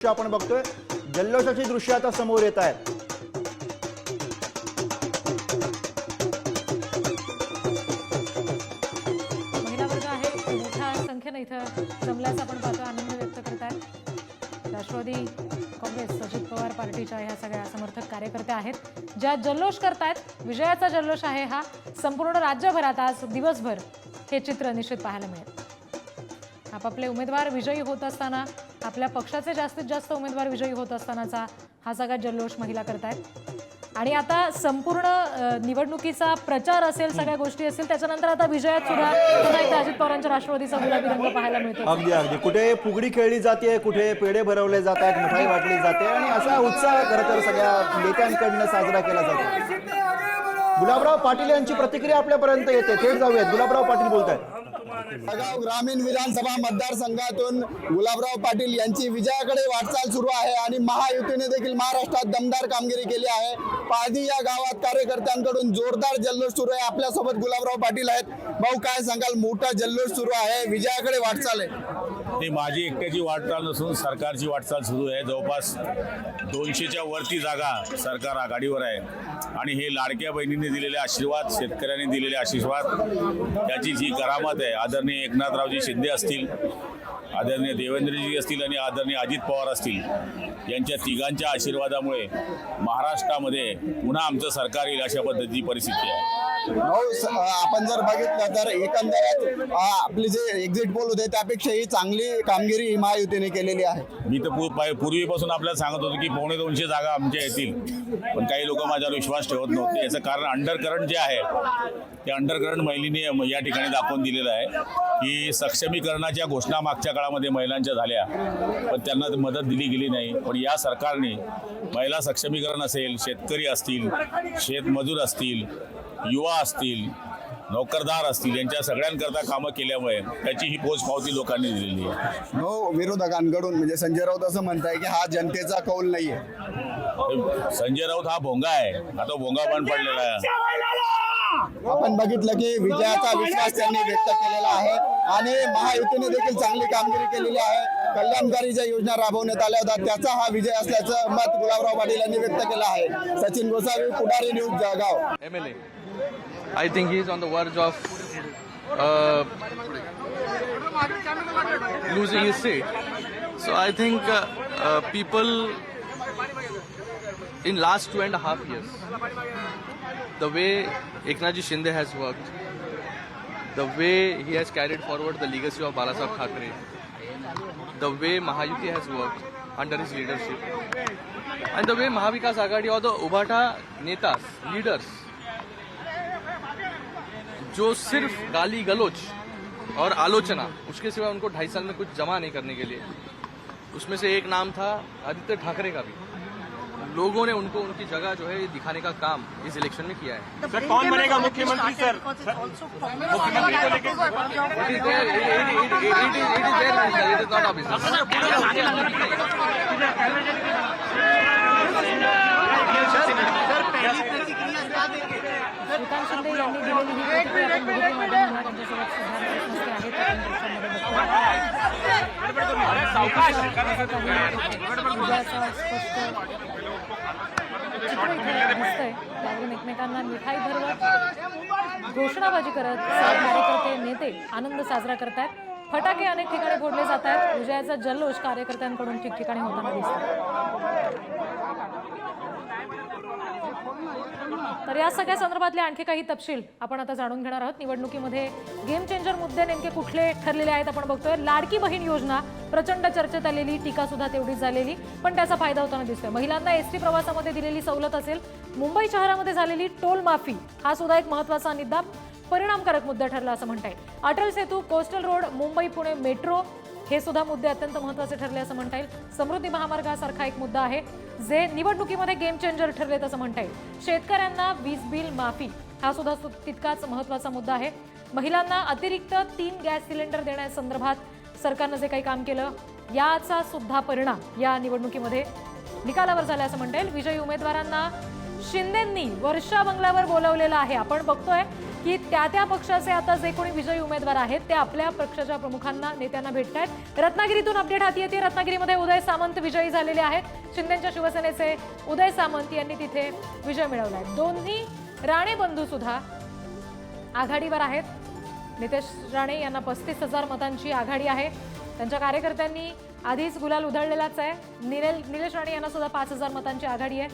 दृश्य आपण बघतोय. जल्लोषाची दृश्य आता समोर येत आहेत महिला वर्ग आहे. मोठ्या संख्येनं इथं जमल्याचं आपण पाहतो आनंद व्यक्त करतायत राष्ट्रवादी काँग्रेस अजित पवार पार्टीच्या ह्या सगळ्या समर्थक कार्यकर्त्या आहेत. ज्या जल्लोष करतायत विजयाचा जल्लोष आहे हा. संपूर्ण राज्यभरात आज दिवसभर हे चित्र निश्चित पाहायला मिळेल. आपापले उमेदवार विजयी होत असताना आपल्या पक्षाचे जास्तीत जास्त उमेदवार विजयी होत असतानाचा हा सगळा जल्लोष महिला करतायत. आणि आता संपूर्ण निवडणुकीचा प्रचार असेल सगळ्या गोष्टी असेल त्याच्यानंतर आता विजयात सुद्धा पुन्हा एकदा अजित पवारांच्या राष्ट्रवादीचा गुलाबी रंग पाहायला मिळतो अगदी अगदी. कुठे फुगडी खेळली जाते कुठे पेढे भरवले जात आहेत मिठाई वाटली जाते आणि असा उत्साह खरं तर सगळ्या नेत्यांकडनं साजरा केला जातो. गुलाबराव पाटील यांची प्रतिक्रिया आपल्यापर्यंत येते. थेट जाऊयात. गुलाबराव पाटील बोलत आहेत जळगाव ग्रामीण विधानसभा मतदारसंघातून गुलाबराव पाटील यांची विजयाकडे वाटचाल सुरू आहे आणि महायुतीने देखील महाराष्ट्रात दमदार कामगिरी केली आहे. पाहदी या गावात कार्यकर्त्यांकडून जोरदार जल्लोष सुरू आहे. आपल्यासोबत गुलाबराव पाटील आहेत. भाऊ काय सांगाल? मोठा जल्लोष सुरू आहे. विजयाकडे वाटचाल आहे. ती माझी एकट्याची वाटचाल नसून सरकारची वाटचाल सुरू आहे. जवळपास दोनशेच्या वरती जागा सरकार आघाडीवर आहे. आणि हे लाडक्या बहिणींनी दिलेले आशीर्वाद शेतकऱ्यांनी दिलेले आशीर्वाद त्याची जी करामत आहे. आदरणीय एकनाथरावजी शिंदे असतील आदरणीय देवेंद्रजी असतील आणि आदरणीय अजित पवार असतील यांच्या तिघांच्या आशीर्वादामुळे महाराष्ट्रामध्ये पुन्हा आमचं सरकार येईल अशा पद्धतीची परिस्थिती आहे. हो, आपण जर बघितलं तर एकंदरीत आपली जे एक्झिट पोल होते त्यापेक्षा ही चांगली कामगिरी ही महायुतीने केलेली आहे. मी तर पूर्वीपासून आपल्याला सांगत होतो की पावणे दोनशे जागा आमच्या येतील. पण काही लोक माझ्यावर विश्वास ठेवत नव्हते. याचं कारण अंडरकरंट जे आहे ते अंडरकरंट महिलेने या ठिकाणी दाखवून दिलेलं आहे की सक्षमीकरणाच्या घोषणा मागच्या काळामध्ये महिलांच्या झाल्या. पण त्यांना मदत दिली गेली नाही. पण या सरकारने महिला सक्षमीकरण असेल शेतकरी असतील शेतमजूर असतील युवा असतील नोकरदार असतील यांच्या सगळ्यांकरता कामं केल्यामुळे त्याची ही पोचपावती लोकांनी दिलेली आहे. हो विरोधकांकडून म्हणजे संजय राऊत असं म्हणताय की हा जनतेचा कौल नाहीये. संजय राऊत हा भोंगा आहे. आता भोंगा बंद पडलेला आहे. आपण बघितलं की विजयाचा विश्वास त्यांनी व्यक्त केलेला आहे आणि महायुतीने देखील चांगली कामगिरी केलेली आहे. कल्याणकारी ज्या योजना राबवण्यात आल्या होत्या. त्याचा हा विजय असल्याचं मत गुलाबराव पाटील यांनी व्यक्त केलं आहे. Sachin Gosavi Pudhari news Jalgaon. M L I think he is on the verge of losing his seat so I think people in last two and half years the way Eknathji Shinde has work the way he has carried forward the legacy of Balasaheb Thackeray the way Mahayuti has worked under his leadership, and the way Mahavikas Agadi or the Ubhata netas, leaders, जो सिर्फ़ गाली गलोच और आलोचना उसके सिवा उनको ढाई साल में कुछ जमा नहीं करने के लिए उसमें से एक नाम था आदित्य ठाकरे का भी लोगों ने उनको उनकी जगह जो है दिखाने का काम इस इलेक्शन में किया है सर कौन बनेगा मुख्यमंत्री सर मुख्यमंत्री को लेकर It is there, it, it, Shrikant Shinde यांनी दिलेली ही प्रतिक्रिया आपण बघितली त्यांच्यासोबत त्यावरून एकमेकांना मिठाई भरवत घोषणाबाजी करत कार्यकर्ते नेते आनंद साजरा करतायत. फटाके अनेक ठिकाणी फोडले जात आहेत विजयाचा जल्लोष कार्यकर्त्यांकडून ठिकठिकाणी होताना दिसतो तर या सगळ्या संदर्भातले आणखी काही तपशील आपण आता जाणून घेणार आहोत. निवडणुकीमध्ये गेम चेंजर मुद्दे नेमके कुठले ठरलेले आहेत आपण बघतोय. लाडकी बहीण योजना प्रचंड चर्चेत आलेली टीका सुद्धा तेवढीच झालेली पण त्याचा फायदा होताना दिसतोय. महिलांना एसटी प्रवासामध्ये दिलेली सवलत असेल मुंबई शहरामध्ये झालेली टोल माफी हा सुद्धा एक महत्त्वाचा निदान परिणामकारक मुद्दा ठरला असं म्हणता येईल. Atal Setu coastal road Mumbai Pune metro हे सुद्धा मुद्दे अत्यंत महत्त्वाचे ठरले असं म्हणता येईल. समृद्धी महामार्गासारखा एक मुद्दा आहे जे निवडणुकीमध्ये गेम चेंजर ठरले असं म्हणता येईल. शेतकऱ्यांना वीज बिल माफी हा सुद्धा सु- तितकाच महत्त्वाचा मुद्दा आहे. महिलांना अतिरिक्त तीन गॅस सिलेंडर देण्यासंदर्भात सरकारनं जे काही काम केलं याचा सुद्धा परिणाम या निवडणुकीमध्ये निकालावर झाला असं म्हणता येईल. विजयी उमेदवारांना शिंदेंनी वर्षा बंगल्यावर बोलवलेलं आहे. आपण बघतोय की त्या त्या पक्षाचे आता जे कोणी विजयी उमेदवार आहेत ते आपल्या पक्षाच्या प्रमुखांना नेत्यांना भेटत आहेत रत्नागिरीतून अपडेट हाती येते. रत्नागिरीमध्ये उदय सामंत विजयी झालेले आहेत. शिंदेच्या शिवसेनेचे उदय सामंत यांनी तिथे विजय मिळवला आहे दोन्ही राणे बंधू सुद्धा आघाडीवर आहेत. नितेश राणे यांना पस्तीस हजार मतांची आघाडी आहे. त्यांच्या कार्यकर्त्यांनी आधीच गुलाल उधळलेलाच आहे. निलेल निलेश राणे यांना सुद्धा पाच हजार मतांची आघाडी आहे.